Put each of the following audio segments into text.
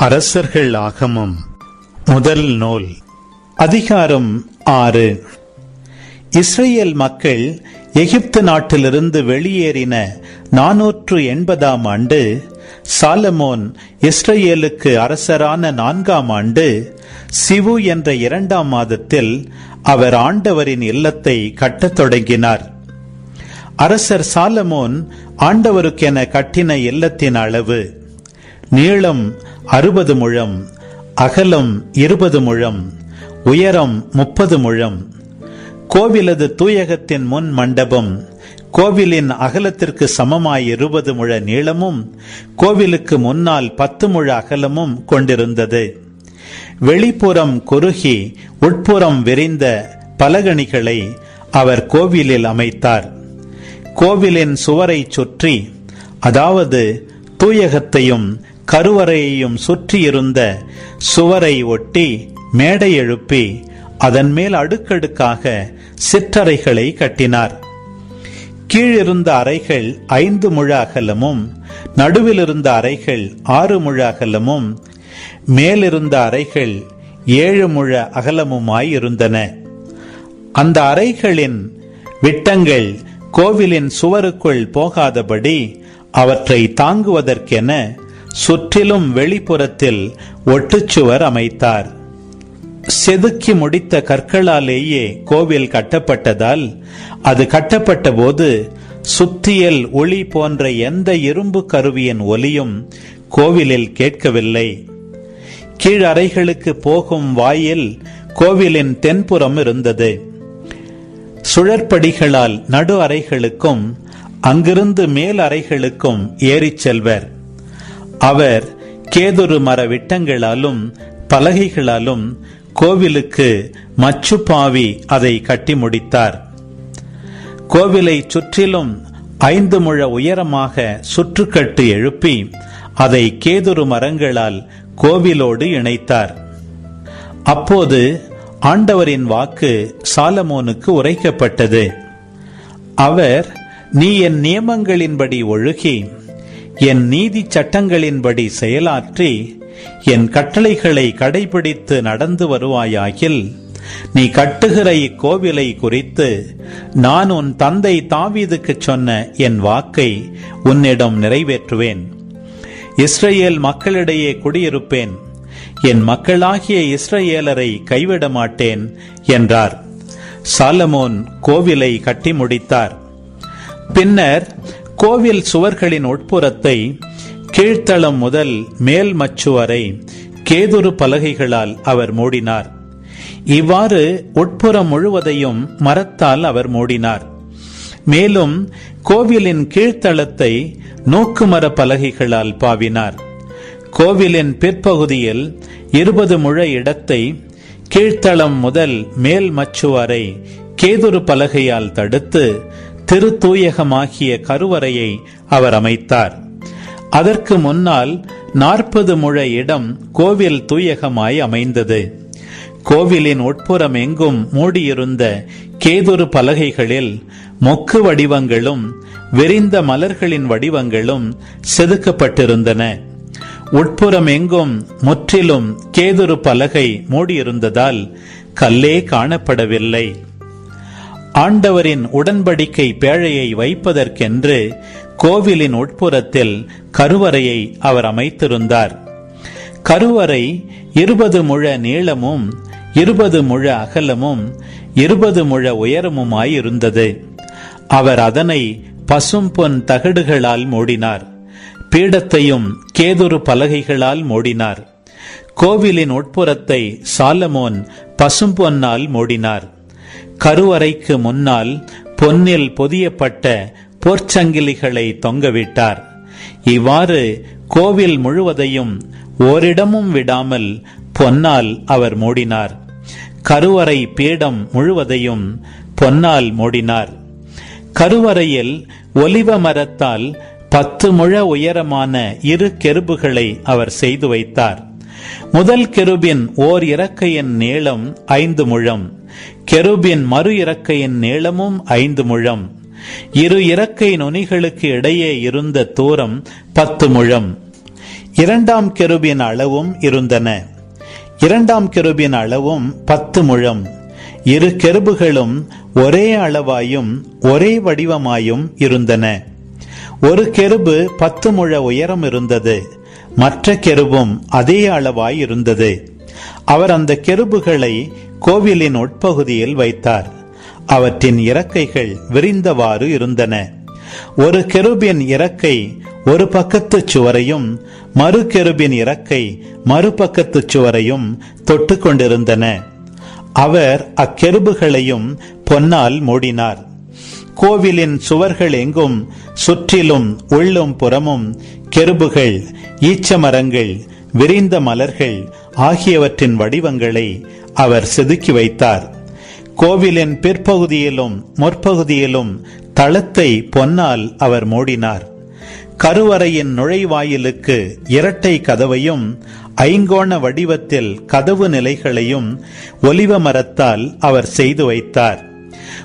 அரசர்கள் ஆகமம். முதல் நூல். அதிகாரம் ஆறு. இஸ்ரேல் மக்கள் எகிப்து நாட்டிலிருந்து வெளியேறின நாநூற்று எண்பதாம் ஆண்டு சாலமோன் இஸ்ரேலுக்கு அரசரான நான்காம் ஆண்டு சிவு என்ற இரண்டாம் மாதத்தில் அவர் ஆண்டவரின் இல்லத்தை கட்டத் தொடங்கினார். அரசர் சாலமோன் ஆண்டவருக்கென கட்டின இல்லத்தின் அளவு நீளம் அறுபது முழம் அகலம் இருபது முழம் உயரம் முப்பது முழம். கோவிலது தூயகத்தின் முன் மண்டபம் கோவிலின் அகலத்திற்கு சமமாய் இருபது முழ நீளமும் கோவிலுக்கு முன்னால் பத்து முழ அகலமும் கொண்டிருந்தது. வெளிப்புறம் குறுகி உட்புறம் விரிந்த பலகணிகளை அவர் கோவிலில் அமைத்தார். கோவிலின் சுவரை சுற்றி அதாவது தூயகத்தையும் கருவறையையும் சுற்றியிருந்த சுவரை ஒட்டி மேடை எழுப்பி அதன் மேல் அடுக்கடுக்காக சிற்றறைகளை கட்டினார். கீழிருந்த அறைகள் ஐந்து முழ அகலமும் நடுவிலிருந்த அறைகள் ஆறு முழ அகலமும் மேலிருந்த அறைகள் ஏழு முழ அகலமுமாய் இருந்தன. அந்த அறைகளின் விட்டங்கள் கோவிலின் சுவருக்குள் போகாதபடி அவற்றை தாங்குவதற்கென சுற்றிலும் வெளிப்புறத்தில் ஒட்டுச்சுவர் அமைத்தார். செதுக்கி முடித்த கற்களாலேயே கோவில் கட்டப்பட்டதால் அது கட்டப்பட்ட போது சுத்தியல் ஒளி போன்ற எந்த இரும்பு கருவியின் ஒலியும் கோவிலில் கேட்கவில்லை. கீழறைகளுக்கு போகும் வாயில் கோவிலின் தென்புறம் இருந்தது. சுழற்படிகளால் நடு அறைகளுக்கும் அங்கிருந்து மேல் அறைகளுக்கும் ஏறிச் செல்வர். அவர் கேதுரு மர விட்டங்களாலும் பலகைகளாலும் கோவிலுக்கு மச்சுப்பாவி அதை கட்டி முடித்தார். கோவிலை சுற்றிலும் ஐந்து முழ உயரமாக சுற்றுக்கட்டு எழுப்பி அதை கேதுரு மரங்களால் கோவிலோடு இணைத்தார். அப்போது ஆண்டவரின் வாக்கு சாலமோனுக்கு உரைக்கப்பட்டது. அவர் நீ என் நியமங்களின்படி ஒழுகி என் நீதி சட்டங்களின்படி செயலாற்றி என் கட்டளைகளை கடைபிடித்து நடந்து வருவாயாகில் நீ கட்டுகிற இக்கோவிலை குறித்து நான் உன் தந்தை தாவீதுக்கு சொன்ன என் வாக்கை உன்னிடம் நிறைவேற்றுவேன். இஸ்ரேல் மக்களிடையே குடியிருப்பேன். என் மக்களாகிய இஸ்ரேலரை கைவிட மாட்டேன் என்றார். சாலமோன் கோவிலை கட்டி முடித்தார். பின்னர் கோவில் சுவர்களின் உட்புறத்தை கீழ்த்தளம் முதல் மேல் மச்சு வரை கேதுரு பலகைகளால் அவர் மூடினார். இவ்வாறு உட்புறம் முழுவதையும் மரத்தால் அவர் மூடினார். மேலும் கோவிலின் கீழ்த்தளத்தை நோக்குமர பலகைகளால் பாவினார். கோவிலின் பிற்பகுதியில் இருபது முழ இடத்தை கீழ்த்தளம் முதல் மேல் மச்சு வரை கேதுரு பலகையால் தடுத்து திருத்தூயகமாகிய கருவறையை அவர் அமைத்தார். அதற்கு முன்னால் நாற்பது முழ இடம் கோவில் தூயகமாய் அமைந்தது. கோவிலின் உட்புறம் எங்கும் மூடியிருந்த கேதுரு பலகைகளில் மொக்கு வடிவங்களும் விரிந்த மலர்களின் வடிவங்களும் செதுக்கப்பட்டிருந்தன. உட்புறம் எங்கும் முற்றிலும் கேதுரு பலகை மூடியிருந்ததால் கல்லே காணப்படவில்லை. ஆண்டவரின் உடன்படிக்கை பேழையை வைப்பதற்கென்று கோவிலின் உட்புறத்தில் கருவறையை அவர் அமைத்திருந்தார். கருவறை இருபது முழ நீளமும் இருபது முழ அகலமும் இருபது முழ உயரமுமாயிருந்தது. அவர் அதனை பசும் பொன் தகடுகளால் மூடினார். பீடத்தையும் கேதுரு பலகைகளால் மூடினார். கோவிலின் உட்புறத்தை சாலமோன் பசும்பொன்னால் மூடினார். கருவறைக்கு முன்னால் பொன்னில் பொதியப்பட்ட போர்ச்சங்கிலிகளை தொங்கவிட்டார். இவ்வாறு கோவில் முழுவதையும் ஓரிடமும் விடாமல் பொன்னால் அவர் மூடினார். கருவறை பீடம் முழுவதையும் பொன்னால் மூடினார். கருவறையில் ஒலிவ மரத்தால் பத்து முழ உயரமான இரு கெருபுகளை அவர் செய்து வைத்தார். முதல் கெருபின் ஓர் இறக்கையின் நீளம் ஐந்து முழம். கெருபின் மறு இறக்கையின் நீளமும் ஐந்து முழம். இரு இறக்கை நுனிகளுக்கு இடையே இருந்த தூரம் பத்து முழம். இரண்டாம் கெருபின் அளவும் இருந்தன. இரண்டாம் கெருபின் அளவும் பத்து முழம். இரு கெருபுகளும் ஒரே அளவாயும் ஒரே வடிவமாயும் இருந்தன. ஒரு கெருபு பத்து முழ உயரம் இருந்தது. மற்ற கெருபும் அதே அளவாய் இருந்தது. அவர் அந்த கெருபுகளை கோவிலின் உட்பகுதியில் வைத்தார். அவற்றின் இறக்கைகள் விரிந்தவாறு இருந்தன. ஒரு கெருபின் இறக்கை ஒரு பக்கத்து சுவரையும் மறு கெருபின் இறக்கை மறுபக்கத்து சுவரையும் தொட்டு கொண்டிருந்தன. அவர் அக்கெருபுகளையும் பொன்னால் மூடினார். கோவிலின் சுவர்கள் எங்கும் சுற்றிலும் உள்ளும் புறமும் கெருபுகள் ஈச்சமரங்கள் விரிந்த மலர்கள் ஆகியவற்றின் வடிவங்களை அவர் செதுக்கி வைத்தார். கோவிலின் பிற்பகுதியிலும் முற்பகுதியிலும் தளத்தை பொன்னால் அவர் மூடினார். கருவறையின் நுழைவாயிலுக்கு இரட்டை கதவையும் ஐங்கோண வடிவத்தில் கதவு நிலைகளையும் ஒலிவ மரத்தால் அவர் செய்து வைத்தார்.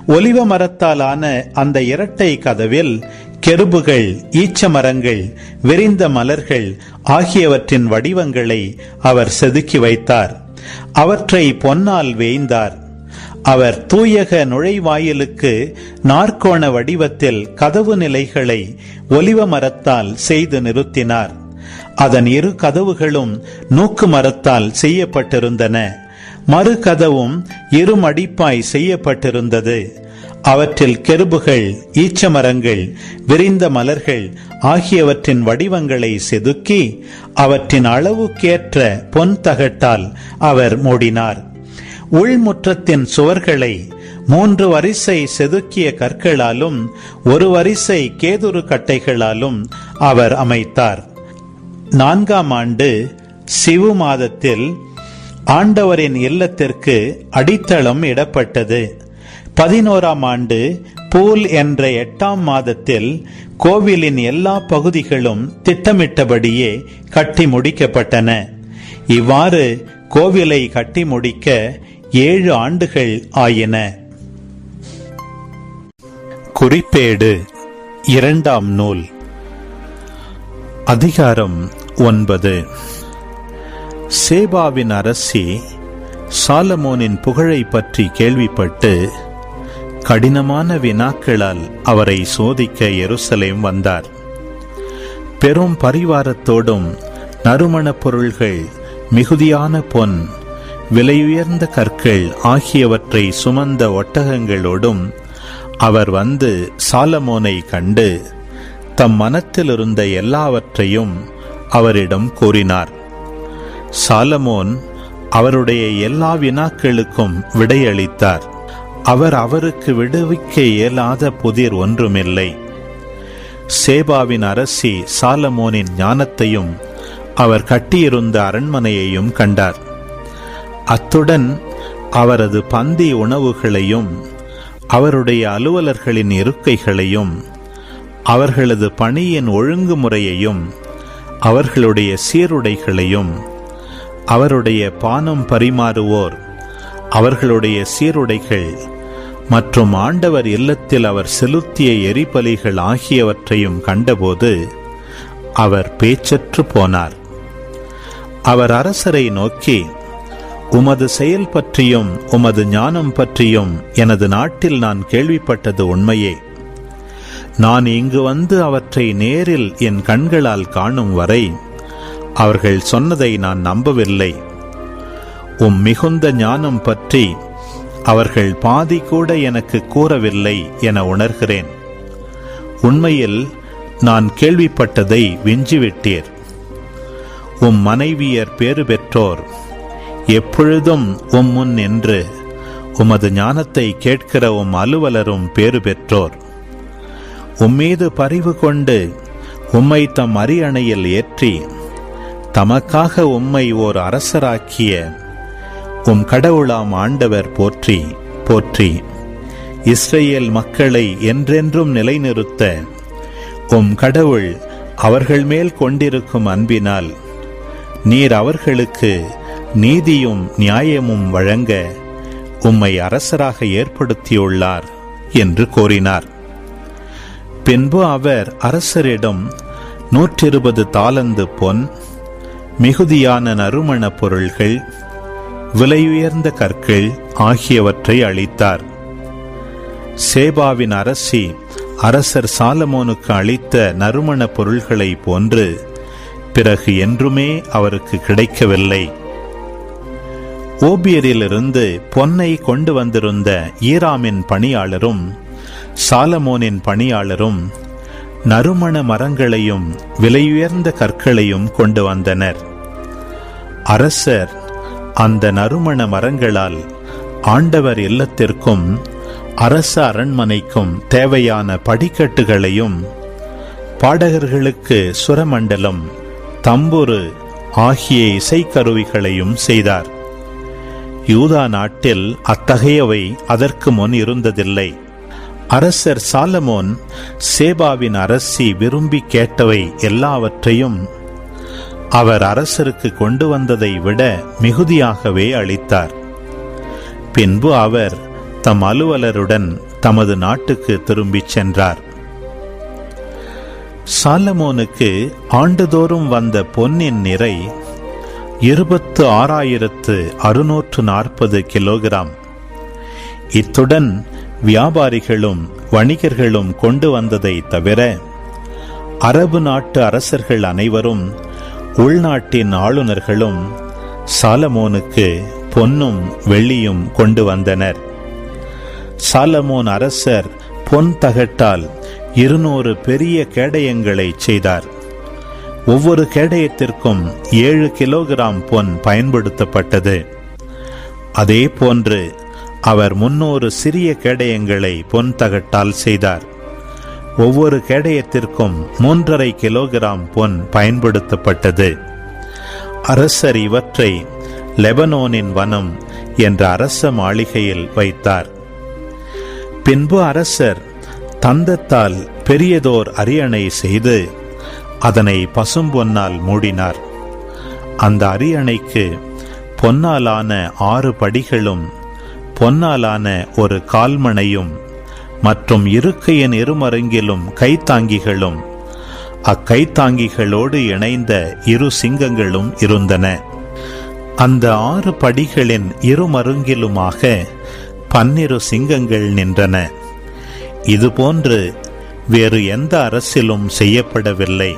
ஒலிவ மரத்தாலான அந்த இரட்டை கதவில் கெருபுகள் ஈச்ச மரங்கள் விரிந்த மலர்கள் ஆகியவற்றின் வடிவங்களை அவர் செதுக்கி வைத்தார். அவற்றை பொன்னால் வேய்ந்தார். அவர் தூயக நுழைவாயிலுக்கு நாற்கோண வடிவத்தில் கதவு நிலைகளை ஒலிவ மரத்தால் செய்து நிறுத்தினார். அதன் இரு கதவுகளும் நூக்கு மரத்தால் செய்யப்பட்டிருந்தன. மறு கதவும் இருமடிப்பாய் செய்யப்பட்டிருந்தது. அவற்றில் கெருபுகள் ஈச்சமரங்கள் விரிந்த மலர்கள் ஆகியவற்றின் வடிவங்களை செதுக்கி அவற்றின் அளவுக்கேற்ற பொன் தகட்டால் அவர் மூடினார். உள்முற்றத்தின் சுவர்களை மூன்று வரிசை செதுக்கிய கற்களாலும் ஒரு வரிசை கேதுரு கட்டைகளாலும் அவர் அமைத்தார். நான்காம் ஆண்டு சிவு மாதத்தில் ஆண்டவரின் இல்லத்திற்கு அடித்தளம் இடப்பட்டது. பதினோராம் ஆண்டு பூல் என்ற எட்டாம் மாதத்தில் கோவிலின் எல்லா பகுதிகளும் திட்டமிட்டபடியே கட்டி முடிக்கப்பட்டன. இவ்வாறு கோவிலை கட்டி முடிக்க ஏழு ஆண்டுகள் ஆயின. குறிப்பேடு இரண்டாம் நூல். அதிகாரம் ஒன்பது. சேபாவின் அரசி சாலமோனின் புகழை பற்றி கேள்விப்பட்டு கடினமான வினாக்களால் அவரை சோதிக்க எருசலேம் வந்தார். பெரும் பரிவாரத்தோடும் நறுமணப் பொருள்கள் மிகுதியான பொன் விலையுயர்ந்த கற்கள் ஆகியவற்றை சுமந்த ஒட்டகங்களோடும் அவர் வந்து சாலமோனை கண்டு தம் மனத்திலிருந்த எல்லாவற்றையும் அவரிடம் கூறினார். சாலமோன் அவருடைய எல்லா வினாக்களுக்கும் விடையளித்தார். அவர் அவருக்கு விடுவிக்க இயலாத புதிர் ஒன்றுமில்லை. சேபாவின் அரசி சாலமோனின் ஞானத்தையும் அவர் கட்டியிருந்த அரண்மனையையும் கண்டார். அத்துடன் அவரது பந்தி உணவுகளையும் அவருடைய அலுவலர்களின் இருக்கைகளையும் அவர்களது பணியின் ஒழுங்குமுறையையும் அவர்களுடைய சீருடைகளையும் அவருடைய பானம் பரிமாறுவோர் அவர்களுடைய சீருடைகள் மற்றும் ஆண்டவர் இல்லத்தில் அவர் செலுத்திய எரிபலிகள் ஆகியவற்றையும் கண்டபோது அவர் பேச்சற்று போனார். அவர் அரசரை நோக்கி உமது செயல் பற்றியும் உமது ஞானம் பற்றியும் எனது நாட்டில் நான் கேள்விப்பட்டது உண்மையே. நான் இங்கு வந்து அவற்றை நேரில் என் கண்களால் காணும் வரை அவர்கள் சொன்னதை நான் நம்பவில்லை. உம் மிகுந்த ஞானம் பற்றி அவர்கள் பாதி கூட எனக்கு கூறவில்லை என உணர்கிறேன். உண்மையில் நான் கேள்விப்பட்டதை விஞ்சிவிட்டீர் உம் மனைவியர் பேறு பெற்றோர் எப்பொழுதும் உம் முன் நின்று உமது ஞானத்தை கேட்கிற உம் அலுவலரும் பேறு பெற்றோர். உம்மீது பரிவு கொண்டு உம்மை தம் அரியணையில் ஏற்றி தமக்காக உம்மை ஓர் அரசராக்கிய உம் கடவுளாம் ஆண்டவர் போற்றி போற்றி. இஸ்ரேல் மக்களை என்றென்றும் நிலைநிறுத்த உம் கடவுள் அவர்கள் மேல் கொண்டிருக்கும் அன்பினால் நீர் அவர்களுக்கு நீதியும் நியாயமும் வழங்க உம்மை அரசராக ஏற்படுத்தியுள்ளார் என்று கூறினார். பின்பு அவர் அரசரிடம் நூற்றிருபது தாளந்து பொன் மிகுதியான நறுமணப் பொருள்கள் விலையுயர்ந்த கற்கள் ஆகியவற்றை அளித்தார். சேபாவின் அரசி அரசர் சாலமோனுக்கு அளித்த நறுமண பொருள்களை போன்று பிறகு என்றுமே அவருக்கு கிடைக்கவில்லை. ஓபியரிலிருந்து பொன்னை கொண்டு வந்திருந்த ஈராமின் பணியாளரும் சாலமோனின் பணியாளரும் நறுமண மரங்களையும் விலையுயர்ந்த கற்களையும் கொண்டு வந்தனர். அரசர் அந்த நறுமண மரங்களால் ஆண்டவர் இல்லத்திற்கும் அரச அரண்மனைக்கும் தேவையான படிக்கட்டுகளையும் பாடகர்களுக்கு சுரமண்டலம் தம்புரு ஆகிய இசைக்கருவிகளையும் செய்தார். யூதா நாட்டில் அத்தகையவை அதற்கு முன் இருந்ததில்லை. அரசர் சாலமோன் சேபாவின் அரசி விரும்பி கேட்டவை எல்லாவற்றையும் அவர் அரசருக்கு கொண்டு வந்ததை விட மிகுதியாகவே அளித்தார். பின்பு அவர் தம் அலுவலருடன் தமது நாட்டுக்கு திரும்பிச் சென்றார். சாலமோனுக்கு ஆண்டுதோறும் வந்த பொன்னின் நிறை இருபத்து ஆறாயிரத்து அறுநூற்று நாற்பது கிலோகிராம். இத்துடன் வியாபாரிகளும் வணிகர்களும் கொண்டு வந்ததை தவிர அரபு நாட்டு அரசர்கள் அனைவரும் உள்நாட்டின் ஆளுநர்களும் சாலமோனுக்கு பொன்னும் வெள்ளியும் கொண்டு வந்தனர். சாலமோன் அரசர் பொன் தகட்டால் இருநூறு பெரிய கேடயங்களை செய்தார். ஒவ்வொரு கேடயத்திற்கும் ஏழு கிலோகிராம் பொன் பயன்படுத்தப்பட்டது. அதே போன்று அவர் முன்னூறு சிறிய கேடயங்களை பொன் தகட்டால் செய்தார். ஒவ்வொரு கேடயத்திற்கும் மூன்றரை கிலோகிராம் பொன் பயன்படுத்தப்பட்டது. அரசர் இவற்றை லெபனோனின் வனம் என்ற அரச மாளிகையில் வைத்தார். பின்பு அரசர் தந்தத்தால் பெரியதோர் அரியணை செய்து அதனை பசும்பொன்னால் மூடினார். அந்த அரியணைக்கு பொன்னாலான ஆறு படிகளும் பொன்னாலான ஒரு கால்மனையும் மற்றும் இருக்கையின் இருமருங்கிலும் கைத்தாங்கிகளும் அக்கைத்தாங்கிகளோடு இணைந்த இரு சிங்கங்களும் இருந்தன. அந்த ஆறு படிகளின் இருமருங்கிலுமாக பன்னிரு சிங்கங்கள் நின்றன. இதுபோன்று வேறு எந்த அரசிலும் செய்யப்படவில்லை.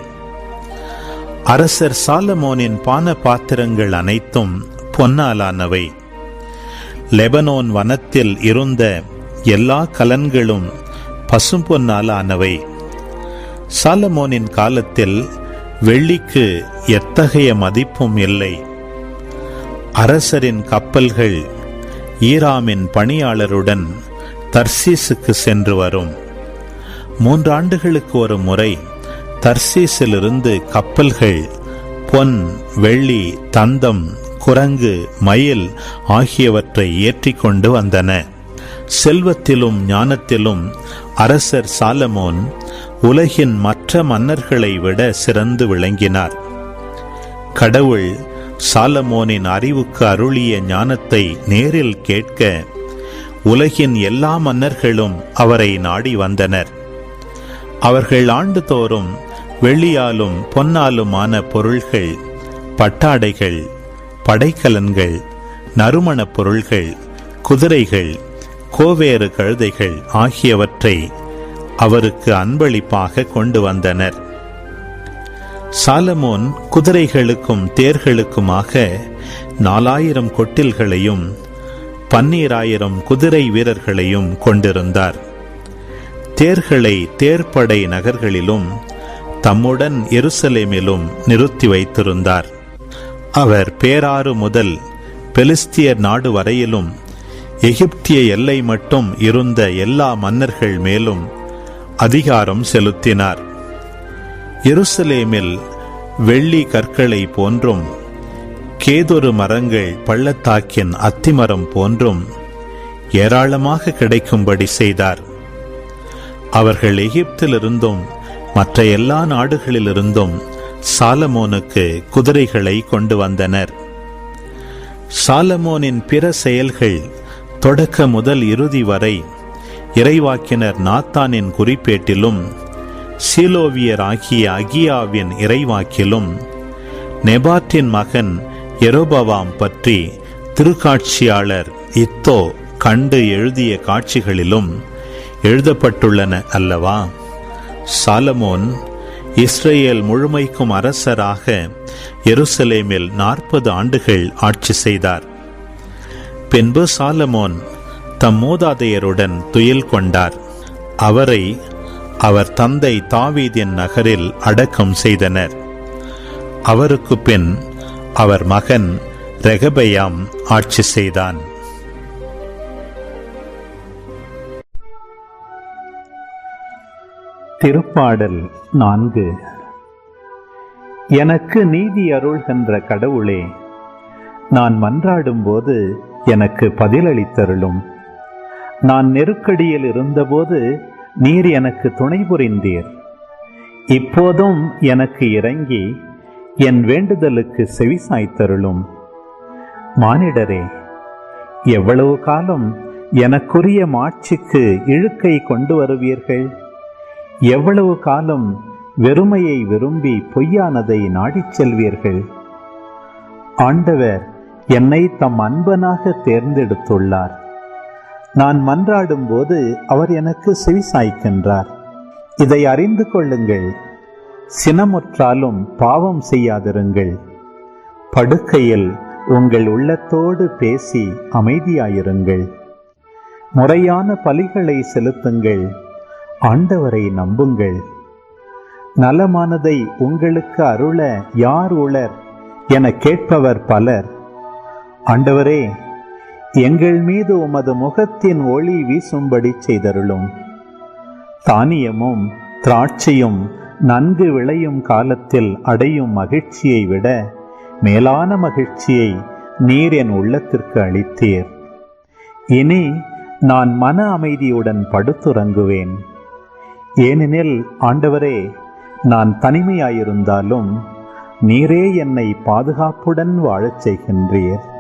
அரசர் சாலமோனின் பான பாத்திரங்கள் அனைத்தும் பொன்னாலானவை. லெபனோன் வனத்தில் இருந்த எல்லா கலன்களும் பசும்பொன்னாலானவை. சாலமோனின் காலத்தில் வெள்ளிக்கு எத்தகைய மதிப்பும் இல்லை. அரசரின் கப்பல்கள் ஈராமின் பணியாளருடன் தர்சீசுக்கு சென்று வரும். மூன்றாண்டுகளுக்கு ஒரு முறை தர்சீசிலிருந்து கப்பல்கள் பொன் வெள்ளி தந்தம் குரங்கு மயில் ஆகியவற்றை ஏற்றிக்கொண்டு வந்தன. செல்வத்திலும் ஞானத்திலும் அரசர் சாலமோன் உலகின் மற்ற மன்னர்களை விட சிறந்து விளங்கினார். கடவுள் சாலமோனின் அறிவுக்கு அருளிய ஞானத்தை நேரில் கேட்க உலகின் எல்லா மன்னர்களும் அவரை நாடி வந்தனர். அவர்கள் ஆண்டுதோறும் வெள்ளியாலும் பொன்னாலுமான பொருள்கள் பட்டாடைகள் படைக்கலன்கள் நறுமணப் பொருள்கள் குதிரைகள் கோவேறு கழுதைகள் ஆகியவற்றை அவருக்கு அன்பளிப்பாக கொண்டு வந்தனர். சாலமோன் குதிரைகளுக்கும் தேர்களுக்குமாக நாலாயிரம் கொட்டில்களையும் பன்னீராயிரம் குதிரை வீரர்களையும் கொண்டிருந்தார். தேர்களை தேர்ப்படை நகர்களிலும் தம்முடன் எருசலேமிலும் நிறுத்தி வைத்திருந்தார். அவர் பேராறு முதல் பெலிஸ்தியர் நாடு வரையிலும் எகிப்திய எல்லை மட்டும் இருந்த எல்லா மன்னர்கள் மேலும் அதிகாரம் செலுத்தினார். எருசலேமில் வெள்ளி கற்களை போன்றும் கேதொரு மரங்கள் பள்ளத்தாக்கின் அத்திமரம் போன்றும் ஏராளமாக கிடைக்கும்படி செய்தார். அவர்கள் எகிப்திலிருந்தும் மற்ற எல்லா நாடுகளிலிருந்தும் சாலமோனுக்கு குதிரைகளை கொண்டு வந்தனர். சாலமோனின் பிற செயல்கள் தொடக்க முதல் இறுதி வரை இறைவாக்கினர் நாத்தானின் குறிப்பேட்டிலும் சீலோவியர் ஆகிய அகியாவின் இறைவாக்கிலும் நெபாட்டின் மகன் எரோபவாம் பற்றி திருக்காட்சியாளர் இத்தோ கண்டு எழுதிய காட்சிகளிலும் எழுதப்பட்டுள்ளன அல்லவா? சாலமோன் இஸ்ரேல் முழுமைக்கும் அரசராக எருசலேமில் நாற்பது ஆண்டுகள் ஆட்சி செய்தார். பின்பு சாலமோன் தம் மூதாதையருடன் துயில் கொண்டார். அவரை அவர் தந்தை தாவீதின் நகரில் அடக்கம் செய்தனர். அவருக்கு பின் அவர் மகன் ரெகபயாம் ஆட்சி செய்தான். திருப்பாடல் நான்கு. எனக்கு நீதி அருள்கின்ற கடவுளே நான் மன்றாடும் போது எனக்கு பதிலளித்தருளும். நான் நெருக்கடியில் இருந்தபோது நீர் எனக்கு துணை புரிந்தீர். இப்போதும் எனக்கு இறங்கி என் வேண்டுதலுக்கு செவிசாய்த்தருளும் மானிடரே எவ்வளவு காலம் எனக்குரிய மாட்சிக்கு இழுக்கை கொண்டு வருவீர்கள்? எவ்வளவு காலம் வெறுமையை விரும்பி பொய்யானதை நாடிச் செல்வீர்கள்? ஆண்டவர் என்னை தம் அன்பனாக தேர்ந்தெடுத்துள்ளார். நான் மன்றாடும் போது அவர் எனக்கு செவிசாய்க்கின்றார் இதை அறிந்து கொள்ளுங்கள். சினமுற்றாலும் பாவம் செய்யாதிருங்கள். படுக்கையில் உங்கள் உள்ளத்தோடு பேசி அமைதியாயிருங்கள். முறையான பலிகளை செலுத்துங்கள். ஆண்டவரை நம்புங்கள். நலமானதை உங்களுக்கு அருள யார் உளர்? என கேட்பவர் பலர். ஆண்டவரே எங்கள் மீது உமது முகத்தின் ஒளி வீசும்படி செய்தருளும். தானியமும் திராட்சையும் நன்கு விளையும் காலத்தில் அடையும் மகிழ்ச்சியை விட மேலான மகிழ்ச்சியை நீர் என் உள்ளத்திற்கு அளித்தீர். இனி நான் மன அமைதியுடன் படுத்துறங்குவேன். ஏனெனில் ஆண்டவரே நான் தனிமையாயிருந்தாலும் நீரே என்னை பாதுகாப்புடன் வாழச் செய்கின்றீர்.